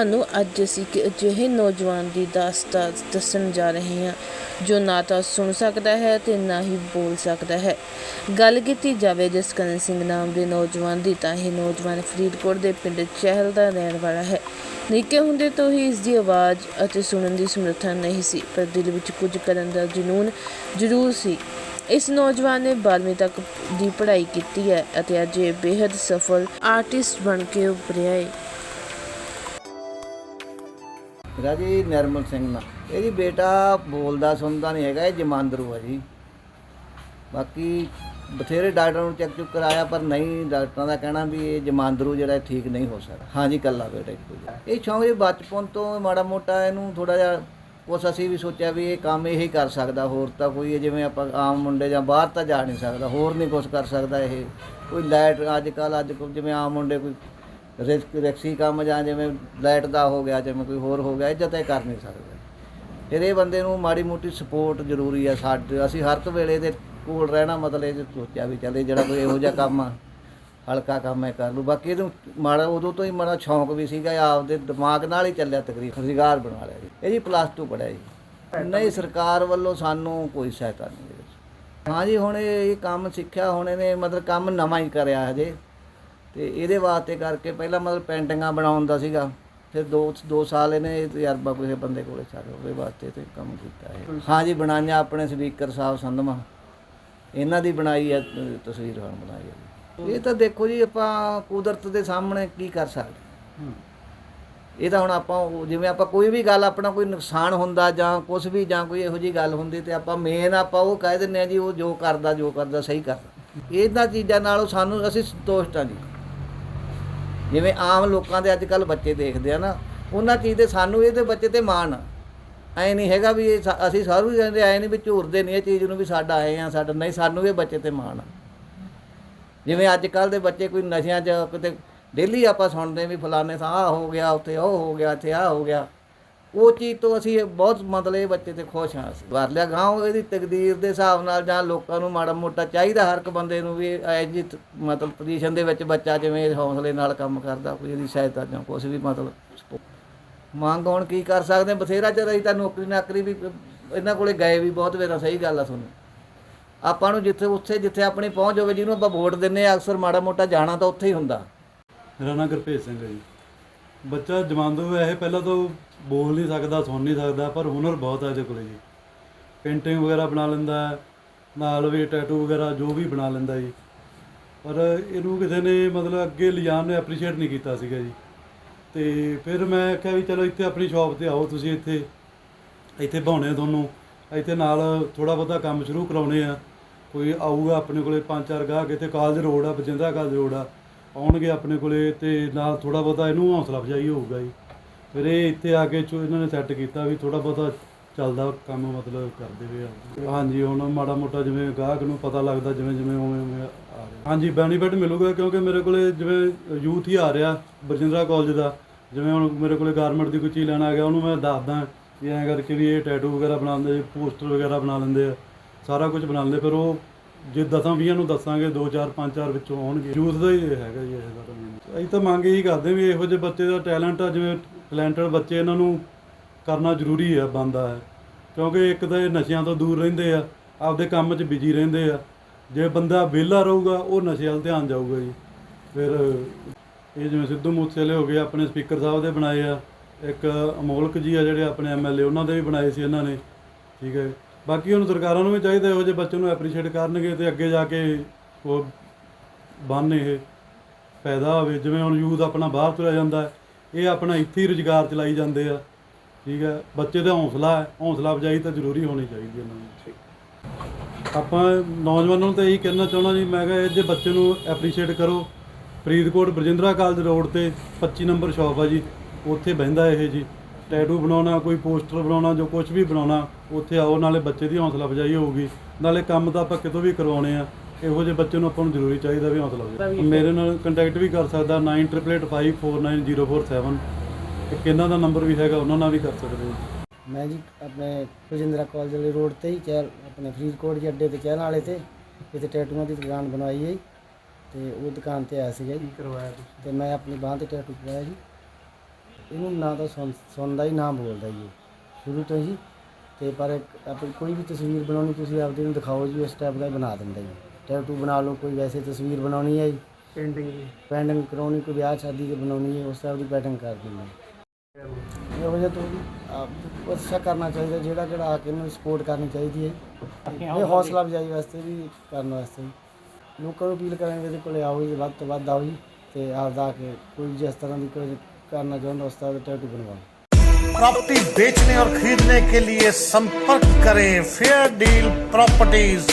ਤੁਹਾਨੂੰ ਅੱਜ ਅਸੀਂ ਇੱਕ ਅਜਿਹੇ ਨੌਜਵਾਨ ਦੀ ਦਾਸਤਾਨ ਦੱਸਣ ਜਾ ਰਹੇ ਹਾਂ, ਜੋ ਨਾ ਤਾਂ ਸੁਣ ਸਕਦਾ ਹੈ ਤੇ ਨਾ ਹੀ ਬੋਲ ਸਕਦਾ ਹੈ। ਗੱਲ ਕੀਤੀ ਜਾਵੇ ਜਸਕਰਨ ਸਿੰਘ ਨਾਮ ਦੇ ਨੌਜਵਾਨ ਦੀ, ਤਾਂ ਇਹ ਨੌਜਵਾਨ ਫਰੀਦਕੋਟ ਦੇ ਪਿੰਡ ਚਹਿਲ ਦਾ ਰਹਿਣ ਵਾਲਾ ਹੈ। ਨਿੱਕੇ ਹੁੰਦੇ ਤੋਂ ਹੀ ਇਸ ਦੀ ਆਵਾਜ਼ ਅਤੇ ਸੁਣਨ ਦੀ ਸਮਰੱਥਾ ਨਹੀਂ ਸੀ, ਪਰ ਦਿਲ ਵਿੱਚ ਕੁਝ ਕਰਨ ਦਾ ਜਨੂਨ ਜ਼ਰੂਰ ਸੀ। ਇਸ ਨੌਜਵਾਨ ਨੇ 12ਵੀਂ ਤੱਕ ਦੀ ਪੜ੍ਹਾਈ ਕੀਤੀ ਹੈ ਅਤੇ ਅੱਜ ਇਹ ਬੇहद ਸਫਲ ਆਰਟਿਸਟ ਬਣ ਕੇ ਉੱਭਰਿਆ ਹੈ। ਮੇਰਾ ਜੀ ਨਿਰਮਲ ਸਿੰਘ ਨਾਲ। ਇਹ ਜੀ ਬੇਟਾ ਬੋਲਦਾ ਸੁਣਦਾ ਨਹੀਂ ਹੈਗਾ, ਇਹ ਜਮਾਂਦਰੂ ਆ ਜੀ। ਬਾਕੀ ਬਥੇਰੇ ਡਾਕਟਰਾਂ ਨੂੰ ਚੈੱਕ ਚੁੱਕ ਕਰਾਇਆ, ਪਰ ਨਹੀਂ, ਡਾਕਟਰਾਂ ਦਾ ਕਹਿਣਾ ਵੀ ਇਹ ਜਮਾਂਦਰੂ ਜਿਹੜਾ ਠੀਕ ਨਹੀਂ ਹੋ ਸਕਦਾ। ਹਾਂਜੀ ਕੱਲਾ ਬੇਟਾ ਇੱਕੋ ਜਿਹਾ ਇਹ ਸ਼ੌਂਕ ਇਹ ਬਚਪਨ ਤੋਂ ਮਾੜਾ ਮੋਟਾ ਇਹਨੂੰ ਥੋੜਾ ਜਿਹਾ ਕੁਛ ਅਸੀਂ ਵੀ ਸੋਚਿਆ ਵੀ ਇਹ ਕੰਮ ਇਹੀ ਕਰ ਸਕਦਾ, ਹੋਰ ਤਾਂ ਕੋਈ ਇਹ ਜਿਵੇਂ ਆਪਾਂ ਆਮ ਮੁੰਡੇ ਜਾਂ ਬਾਹਰ ਤਾਂ ਜਾ ਨਹੀਂ ਸਕਦਾ, ਹੋਰ ਨਹੀਂ ਕੁਛ ਕਰ ਸਕਦਾ ਇਹ। ਕੋਈ ਲਾਈਟ ਅੱਜ ਕੱਲ ਅੱਜ ਕੱਲ੍ਹ ਜਿਵੇਂ ਆਮ ਮੁੰਡੇ ਕੋਈ ਰਿਸਕ ਰਿਕਸੀ ਕੰਮ ਜਾਂ ਜਿਵੇਂ ਲਾਈਟ ਦਾ ਹੋ ਗਿਆ, ਜਿਵੇਂ ਕੋਈ ਹੋਰ ਹੋ ਗਿਆ ਇਹ ਤਾਂ ਇਹ ਕਰ ਨਹੀਂ ਸਕਦਾ। ਫਿਰ ਇਹ ਬੰਦੇ ਨੂੰ ਮਾੜੀ ਮੋਟੀ ਸਪੋਰਟ ਜ਼ਰੂਰੀ ਆ ਸਾਡੇ, ਅਸੀਂ ਹਰ ਇੱਕ ਵੇਲੇ ਦੇ ਕੋਲ ਰਹਿਣਾ ਮਤਲਬ ਇਹ ਸੋਚਿਆ ਵੀ ਚੱਲੇ ਜਿਹੜਾ ਕੋਈ ਇਹੋ ਜਿਹਾ ਕੰਮ ਆ, ਹਲਕਾ ਕੰਮ ਹੈ ਕਰ ਲੂ ਬਾਕੀ ਇਹਨੂੰ ਮਾੜਾ, ਉਦੋਂ ਤੋਂ ਹੀ ਮਾੜਾ ਸ਼ੌਂਕ ਵੀ ਸੀਗਾ ਆਪਦੇ ਦਿਮਾਗ ਨਾਲ ਹੀ ਚੱਲਿਆ ਤਕਰੀਬਨ, ਰੁਜ਼ਗਾਰ ਬਣਾ ਲਿਆ ਜੀ। ਇਹ ਜੀ ਪਲੱਸ 2 ਪੜਿਆ ਜੀ। ਨਹੀਂ, ਸਰਕਾਰ ਵੱਲੋਂ ਸਾਨੂੰ ਕੋਈ ਸਹਾਇਤਾ ਨਹੀਂ ਇਹਦੇ ਹਾਂ ਜੀ, ਹੁਣ ਇਹ ਇਹ ਕੰਮ ਸਿੱਖਿਆ, ਹੁਣ ਇਹਨੇ ਮਤਲਬ ਕੰਮ ਨਵਾਂ ਹੀ ਕਰਿਆ ਹਜੇ। ਤੇ ਇਹਦੇ ਵਾਸਤੇ ਕਰਕੇ ਪਹਿਲਾਂ ਮਤਲਬ ਪੇਂਟਿੰਗਾਂ ਬਣਾਉਣ ਦਾ ਸੀਗਾ। ਫਿਰ ਦੋ ਦੋ ਸਾਲ ਇਹਨੇ ਇਹ ਤਜਰਬਾ ਕਿਸੇ ਬੰਦੇ ਕੋਲੇ ਚੱਲ ਉਹਦੇ ਵਾਸਤੇ ਤੇ ਕੰਮ ਕੀਤਾ ਹੈ ਹਾਂ ਜੀ ਬਣਾਈਆਂ ਆਪਣੇ ਸਪੀਕਰ ਸਾਹਿਬ ਸੰਧਮਾ। ਇਹਨਾਂ ਦੀ ਬਣਾਈ ਹੈ ਤਸਵੀਰ ਹੁਣ ਬਣਾਈ ਹੈ। ਇਹ ਤਾਂ ਦੇਖੋ ਜੀ ਆਪਾਂ ਕੁਦਰਤ ਦੇ ਸਾਹਮਣੇ ਕੀ ਕਰ ਸਕਦੇ ਇਹ ਤਾਂ ਹੁਣ ਆਪਾਂ ਜਿਵੇਂ ਆਪਾਂ ਕੋਈ ਵੀ ਗੱਲ ਆਪਣਾ ਕੋਈ ਨੁਕਸਾਨ ਹੁੰਦਾ ਜਾਂ ਕੁਝ ਵੀ ਜਾਂ ਕੋਈ ਇਹੋ ਜੀ ਗੱਲ ਹੁੰਦੀ ਤੇ ਆਪਾਂ ਮੇਨ ਆਪਾਂ ਉਹ ਕਹਿ ਦਿੰਦੇ ਆ ਜੀ ਉਹ ਜੋ ਕਰਦਾ ਜੋ ਕਰਦਾ ਸਹੀ ਕਰਦਾ। ਇਹਨਾਂ ਚੀਜ਼ਾਂ ਨਾਲੋਂ ਸਾਨੂੰ ਅਸੀਂ ਸੰਤੁਸ਼ਟ ਹਾਂ ਜੀ। ਜਿਵੇਂ ਆਮ ਲੋਕਾਂ ਦੇ ਅੱਜ ਕੱਲ ਬੱਚੇ ਦੇਖਦੇ ਆ ਨਾ, ਉਹਨਾਂ ਚੀਜ਼ ਤੇ ਸਾਨੂੰ ਇਹਦੇ ਬੱਚੇ ਤੇ ਮਾਣ ਆ। ਐ ਨਹੀਂ ਹੈਗਾ ਵੀ ਇਹ ਸਾ- ਅਸੀਂ ਸਾਰੂ ਜਾਂਦੇ ਐ ਨਹੀਂ ਵੀ ਝੂਰਦੇ ਨਹੀਂ ਇਹ ਚੀਜ਼ ਨੂੰ ਵੀ ਸਾਡਾ ਆਏ ਆ, ਸਾਡਾ, ਨਹੀਂ ਸਾਨੂੰ ਇਹ ਬੱਚੇ ਤੇ ਮਾਣ ਆ। ਜਿਵੇਂ ਅੱਜ ਕੱਲ ਦੇ ਬੱਚੇ ਕੋਈ ਨਸ਼ਿਆਂ 'ਚ ਕਿਤੇ, ਡੇਲੀ ਆਪਾਂ ਸੁਣਦੇ ਵੀ ਫਲਾਣੇ ਥਾਂ ਆਹ ਹੋ ਗਿਆ, ਉੱਥੇ ਉਹ ਹੋ ਗਿਆ, ਇੱਥੇ ਆਹ ਹੋ ਗਿਆ। ਉਹ ਚੀਜ਼ ਤੋਂ ਅਸੀਂ ਬਹੁਤ ਮਤਲਬ ਇਹ ਬੱਚੇ ਤੇ ਖੁਸ਼ ਹਾਂ ਅਸੀਂ। ਵਾਰ ਲਿਆ ਗਾਂ ਇਹਦੀ ਤਕਦੀਰ ਦੇ ਹਿਸਾਬ ਨਾਲ ਜਾਂ ਲੋਕਾਂ ਨੂੰ ਮਾੜਾ ਮੋਟਾ ਚਾਹੀਦਾ ਹਰ ਇੱਕ ਬੰਦੇ ਨੂੰ ਵੀ ਐ ਜੀ ਮਤਲਬ ਪੋਜੀਸ਼ਨ ਦੇ ਵਿੱਚ ਬੱਚਾ ਜਿਵੇਂ ਹੌਸਲੇ ਨਾਲ ਕੰਮ ਕਰਦਾ, ਕੋਈ ਇਹਦੀ ਸਹਾਇਤਾ ਜਾਂ ਕੁਛ ਵੀ ਮਤਲਬ ਮੰਗ ਹੁਣ ਕੀ ਕਰ ਸਕਦੇ? ਬਥੇਰਾ ਚਿਰ ਅਸੀਂ ਤਾਂ ਨੌਕਰੀ ਨਾਕਰੀ ਵੀ, ਇਹਨਾਂ ਕੋਲੇ ਗਏ ਵੀ ਬਹੁਤ ਵੇਰਾ, ਸਹੀ ਗੱਲ ਆ ਤੁਹਾਨੂੰ। ਆਪਾਂ ਨੂੰ ਜਿੱਥੇ ਉੱਥੇ ਜਿੱਥੇ ਆਪਣੀ ਪਹੁੰਚ ਹੋਵੇ, ਜਿਹਨੂੰ ਆਪਾਂ ਵੋਟ ਦਿੰਨੇ ਆ, ਅਕਸਰ ਮਾੜਾ ਮੋਟਾ ਜਾਣਾ ਤਾਂ ਉੱਥੇ ਹੀ ਹੁੰਦਾ। ਮੇਰਾ ਨਾਮ ਗੁਰਭੇਜ ਸਿੰਘ ਹੈ ਜੀ। ਬੱਚਾ ਜਮਾਂਦੂ ਵੈਸੇ ਪਹਿਲਾਂ ਤੋਂ ਬੋਲ ਨਹੀਂ ਸਕਦਾ, ਸੁਣ ਨਹੀਂ ਸਕਦਾ, ਪਰ ਹੁਨਰ ਬਹੁਤ ਆ ਇਹਦੇ ਕੋਲੇ ਜੀ। ਪੇਂਟਿੰਗ ਵਗੈਰਾ ਬਣਾ ਲੈਂਦਾ ਨਾਲ ਵੀ ਟੈਟੂ ਵਗੈਰਾ ਜੋ ਵੀ ਬਣਾ ਲੈਂਦਾ ਜੀ। ਪਰ ਇਹਨੂੰ ਕਿਸੇ ਨੇ ਮਤਲਬ ਅੱਗੇ ਲਿਜਾਣ ਨੇ ਐਪਰੀਸ਼ੀਏਟ ਨਹੀਂ ਕੀਤਾ ਸੀਗਾ ਜੀ। ਤੇ ਫਿਰ ਮੈਂ ਕਿਹਾ ਵੀ ਚਲੋ ਇੱਥੇ ਆਪਣੀ ਸ਼ਾਪ ਤੇ ਆਓ ਤੁਸੀਂ ਇੱਥੇ। ਇੱਥੇ ਬਾਉਣੇ ਤੁਹਾਨੂੰ। ਇੱਥੇ ਨਾਲ ਥੋੜਾ ਬਹੁਤਾ ਕੰਮ ਸ਼ੁਰੂ ਕਰਾਉਣੇ ਆ। ਕੋਈ ਆਊਗਾ ਆਪਣੇ ਕੋਲੇ ਪੰਜ ਚਾਰ ਗਾਹਕ, ਇੱਥੇ ਕਾਲਜ ਰੋਡ ਆ ਬਜਿੰਦਰਾ ਕਾਲਜ ਰੋਡ ਆ। ਆਉਣਗੇ ਆਪਣੇ ਕੋਲੇ ਤੇ ਨਾਲ ਥੋੜਾ ਬਹੁਤਾ ਇਹਨੂੰ ਹੌਸਲਾ ਅਫਜ਼ਾਈ ਹੋਊਗਾ ਜੀ। ਫਿਰ ਇਹ ਇੱਥੇ ਆ ਕੇ ਚੋ ਇਹਨਾਂ ਨੇ ਸੈੱਟ ਕੀਤਾ ਵੀ ਥੋੜਾ ਬਹੁਤਾ ਚੱਲਦਾ ਕੰਮ ਮਤਲਬ ਕਰਦੇ ਵੇ ਆ। ਹਾਂਜੀ, ਹੁਣ ਮਾੜਾ ਮੋਟਾ ਜਿਵੇਂ ਗਾਹਕ ਨੂੰ ਪਤਾ ਲੱਗਦਾ ਜਿਵੇਂ ਜਿਵੇਂ ਉਵੇਂ ਉਵੇਂ ਆ ਰਿਹਾ। ਹਾਂਜੀ ਬੈਨੀਫਿਟ ਮਿਲੂਗਾ ਕਿਉਂਕਿ ਮੇਰੇ ਕੋਲੇ ਜਿਵੇਂ ਯੂਥ ਹੀ ਆ ਰਿਹਾ, ਬਰਜਿੰਦਰਾ ਕਾਲਜ ਦਾ। ਜਿਵੇਂ ਹੁਣ ਮੇਰੇ ਕੋਲੇ ਗਾਰਮੈਂਟ ਦੀ ਕੋਈ ਚੀਜ਼ ਲੈਣ ਆ ਗਿਆ, ਉਹਨੂੰ ਮੈਂ ਦੱਸਦਾ ਵੀ ਐਂ ਕਰਕੇ ਵੀ ਇਹ ਟੈਟੂ ਵਗੈਰਾ ਬਣਾਉਂਦੇ ਪੋਸਟਰ ਵਗੈਰਾ ਬਣਾ ਲੈਂਦੇ ਆ, ਸਾਰਾ ਕੁਝ ਬਣਾ ਲੈਂਦੇ, ਫਿਰ ਉਹ ਜੇ ਦਸਾਂ ਵੀਹਾਂ ਨੂੰ ਦੱਸਾਂਗੇ 2 4 5 4 ਵਿੱਚੋਂ ਆਉਣਗੇ। ਯੂਥ ਦਾ ਹੀ ਹੈਗਾ ਜੀ ਇਹ ਸਾਰਾ main। ਅਸੀਂ ਤਾਂ ਮੰਗ ਇਹੀ ਕਰਦੇ ਵੀ ਇਹੋ ਜਿਹੇ ਬੱਚੇ ਦਾ ਟੈਲੈਂਟ ਆ, ਜਿਵੇਂ ਟੈਲੈਂਟਡ ਬੱਚੇ ਇਹਨਾਂ ਨੂੰ ਕਰਨਾ ਜ਼ਰੂਰੀ ਹੈ ਬੰਦਾ ਹੈ। ਕਿਉਂਕਿ ਇੱਕ ਤਾਂ ਇਹ ਨਸ਼ਿਆਂ ਤੋਂ ਦੂਰ ਰਹਿੰਦੇ ਆ, ਆਪਦੇ ਕੰਮ 'ਚ ਬਿਜ਼ੀ ਰਹਿੰਦੇ ਆ। ਜੇ ਬੰਦਾ ਵਿਹਲਾ ਰਹੂਗਾ, ਉਹ ਨਸ਼ੇ ਵੱਲ ਧਿਆਨ ਜਾਊਗਾ ਜੀ। ਫਿਰ ਇਹ ਜਿਵੇਂ ਸਿੱਧੂ ਮੂਸੇਵਾਲੇ ਹੋ ਗਏ, ਆਪਣੇ ਸਪੀਕਰ ਸਾਹਿਬ ਦੇ ਬਣਾਏ ਆ। ਇੱਕ ਅਮੋਲਕ ਜੀ ਆ ਜਿਹੜੇ ਆਪਣੇ ਐਮਐਲਏ ਉਹਨਾਂ ਦੇ ਵੀ ਬਣਾਏ ਸੀ ਇਹਨਾਂ ਨੇ। ਠੀਕ ਹੈ। ਬਾਕੀ ਹੁਣ ਸਰਕਾਰਾਂ ਨੂੰ ਵੀ ਚਾਹੀਦਾ ਇਹੋ ਜਿਹੇ ਬੱਚੇ ਨੂੰ ਐਪਰੀਸ਼ੀਏਟ ਕਰਨਗੇ ਤੇ ਅੱਗੇ ਜਾ ਕੇ ਉਹ ਬਣ ਇਹ ਪੈਦਾ ਹੋਵੇ। ਜਿਵੇਂ ਹੁਣ ਯੂਥ ਆਪਣਾ ਬਾਹਰ ਤੁਰਿਆ ਜਾਂਦਾ ਹੈ, ਇਹ ਆਪਣਾ ਇੱਥੇ ਹੀ ਰੁਜ਼ਗਾਰ ਚਲਾਈ ਜਾਂਦੇ ਆ। ਠੀਕ ਹੈ ਬੱਚੇ ਦਾ ਹੌਸਲਾ ਹੈ ਹੌਸਲਾ ਅਫਜ਼ਾਈ ਤਾਂ ਜ਼ਰੂਰੀ ਹੋਣੀ ਚਾਹੀਦੀ ਇਹਨਾਂ ਨੂੰ। ਆਪਾਂ ਨੌਜਵਾਨਾਂ ਨੂੰ ਤਾਂ ਇਹੀ ਕਹਿਣਾ ਚਾਹੁੰਦਾ ਜੀ ਮੈਂ ਕਿਹਾ ਇਹ ਜੇ ਬੱਚੇ ਨੂੰ ਐਪਰੀਸ਼ੀਏਟ ਕਰੋ। ਫਰੀਦਕੋਟ ਬਰਜਿੰਦਰਾ ਕਾਲਜ ਰੋਡ ਤੇ 25 ਨੰਬਰ ਸ਼ਾਪ ਆ ਜੀ ਉੱਥੇ ਬਹਿੰਦਾ ਇਹ ਜੀ। ਟੈਟੂ ਬਣਾਉਣਾ ਕੋਈ ਪੋਸਟਰ ਬਣਾਉਣਾ ਜੋ ਕੁਝ ਵੀ ਬਣਾਉਣਾ ਉੱਥੇ ਆਓ ਨਾਲੇ ਬੱਚੇ ਦੀ ਹੌਸਲਾ ਅਫਜ਼ਾਈ ਹੋਊਗੀ। ਨਾਲੇ ਕੰਮ ਤਾਂ ਆਪਾਂ ਕਿਤੋਂ ਵੀ ਕਰਵਾਉਣੇ ਆ ਇਹੋ ਜਿਹੇ ਬੱਚੇ ਨੂੰ ਆਪਾਂ ਨੂੰ ਜ਼ਰੂਰੀ ਚਾਹੀਦਾ ਵੀ ਹੌਸਲਾ ਅਫਜ਼ਾਈ ਮੇਰੇ ਨਾਲ ਕੰਟੈਕਟ ਵੀ ਕਰ ਸਕਦਾ 98854907 ਇੱਕ ਇਹਨਾਂ ਦਾ ਨੰਬਰ ਵੀ ਹੈਗਾ ਉਹਨਾਂ ਨਾਲ ਵੀ ਕਰ ਸਕਦੇ ਹੋ ਮੈਂ ਜੀ ਆਪਣੇ ਰਜਿੰਦਰਾ ਕਾਲਜ ਵਾਲੇ ਰੋਡ ਤੇ ਹੀ ਚਹਿਲ ਆਪਣੇ ਫਰੀਦਕੋਟ ਦੇ ਅੱਡੇ ਤੇ ਚਹਿਲ ਵਾਲੇ ਤੇ ਇੱਥੇ ਟੈਟੂਆਂ ਦੀ ਦੁਕਾਨ ਬਣਵਾਈ ਹੈ ਜੀ। ਤੇ ਉਹ ਦੁਕਾਨ ਤੇ ਆਇਆ ਸੀਗਾ ਜੀ। ਕਰਵਾਇਆ ਤੇ ਮੈਂ ਆਪਣੀ ਬਾਂਹ ਤੇ ਟੈਟੂ ਕਰਵਾਇਆ ਜੀ। ਇਹਨੂੰ ਨਾ ਤਾਂ ਸੁਣ ਸੁਣਦਾ ਹੀ ਨਾ ਬੋਲਦਾ ਜੀ ਇਹ, ਸ਼ੁਰੂ ਤੋਂ ਹੀ। ਤੇ ਪਰ ਇੱਕ ਆਪਣੀ ਕੋਈ ਵੀ ਤਸਵੀਰ ਬਣਾਉਣੀ ਤੁਸੀਂ ਆਪਦੇ ਨੂੰ ਦਿਖਾਓ ਜੀ ਉਸ ਟਾਈਪ ਦਾ ਹੀ ਬਣਾ ਦਿੰਦਾ ਜੀ। ਟੈਟੂ ਬਣਾ ਲਓ ਕੋਈ ਵੈਸੇ ਤਸਵੀਰ ਬਣਾਉਣੀ ਹੈ ਜੀ। ਪੇਂਟਿੰਗ ਦੀ ਪੈਂਡਿੰਗ ਕਰਾਉਣੀ ਕੋਈ ਵਿਆਹ ਸ਼ਾਦੀ ਦੀ ਬਣਾਉਣੀ ਹੈ ਉਸ ਟਾਈਪ ਦੀ ਪੈਟਰਨ ਕਰ ਦਿੰਦਾ ਇਹੋ ਜਿਹਾ ਤੋਂ ਆਪ ਅੱਛਾ ਕਰਨਾ ਚਾਹੀਦਾ ਜਿਹੜਾ ਜਿਹੜਾ ਆ ਕੇ ਇਹਨੂੰ ਸਪੋਰਟ ਕਰਨੀ ਚਾਹੀਦੀ ਹੈ। ਇਹ ਹੌਸਲਾ ਅਫਜ਼ਾਈ ਵਾਸਤੇ ਵੀ ਕਰਨ ਵਾਸਤੇ। ਵੀ। ਲੋਕਾਂ ਨੂੰ ਅਪੀਲ ਕਰਾਂਗੇ ਇਹਦੇ ਕੋਲੇ ਆਓ ਜੀ ਵੱਧ ਤੋਂ ਵੱਧ ਆਓ ਜੀ ਤੇ ਆਪਦਾ ਆ ਕੇ ਕੋਈ ਜਿਸ ਤਰ੍ਹਾਂ ਦੀ ਕੋਈ करना चाहता उस तरह टैटू बनवाओ प्रॉपर्टी बेचने और खरीदने के लिए संपर्क करें फेयर डील प्रॉपर्टीज